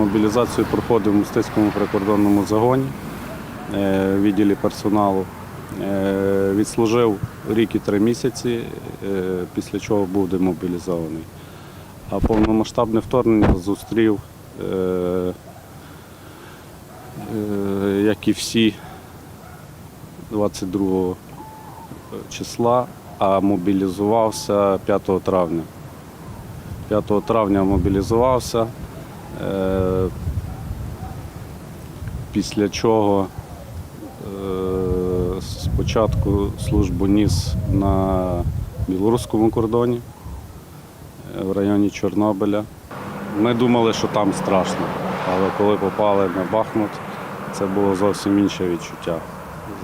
Мобілізацію проходив в Мостицькому прикордонному загоні е, в відділі персоналу. Е, Відслужив рік і три місяці, е, після чого був демобілізований. А повномасштабне вторгнення зустрів, е, е, як і всі, 22 числа, а мобілізувався 5 травня. 5 травня мобілізувався. Е, Після чого е, спочатку службу ніс на білоруському кордоні е, в районі Чорнобиля. Ми думали, що там страшно, але коли попали на Бахмут, це було зовсім інше відчуття.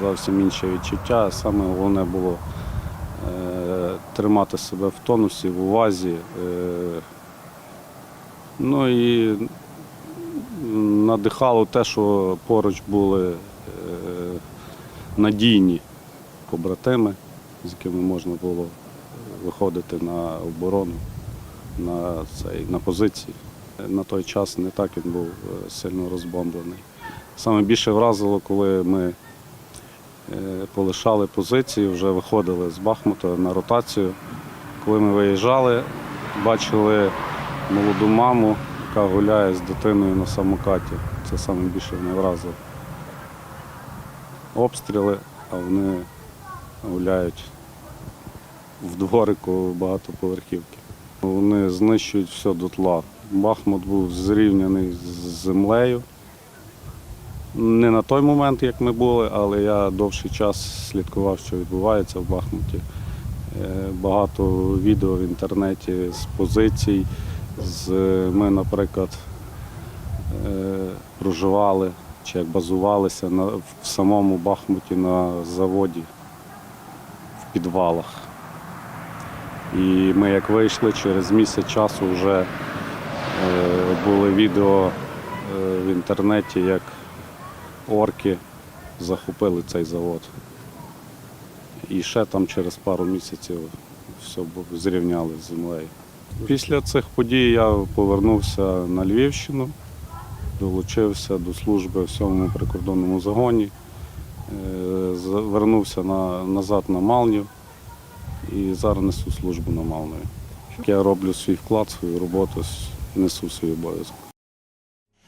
Зовсім інше відчуття. Саме головне було тримати себе в тонусі, в увазі. Ну і надихало те, що поруч були е, надійні побратими, з якими можна було виходити на оборону, на, цей, на позиції. На той час не так він був е, сильно розбомблений. Саме більше вразило, коли ми е, полишали позиції, вже виходили з Бахмута на ротацію. Коли ми виїжджали, бачили молоду маму, яка гуляє з дитиною на самокаті. Це саме більше мене вразило. Обстріли, а вони гуляють в дворику багатоповерхівки. Вони знищують все дотла. Бахмут був зрівняний з землею. Не на той момент, як ми були, але я довший час слідкував, що відбувається в Бахмуті. Е, Багато відео в інтернеті з позицій. З, ми, наприклад, е, проживали чи як базувалися на, в самому Бахмуті на заводі в підвалах. І ми як вийшли через місяць часу вже е, були відео е, в інтернеті, як орки захопили цей завод. І ще там через пару місяців все зрівняли з землею. Після цих подій я повернувся на Львівщину, долучився до служби в сьомому прикордонному загоні, е, вернувся на, назад на Малнів і зараз несу службу на Малнові. Я роблю свій вклад, свою роботу, несу свій обов'язок.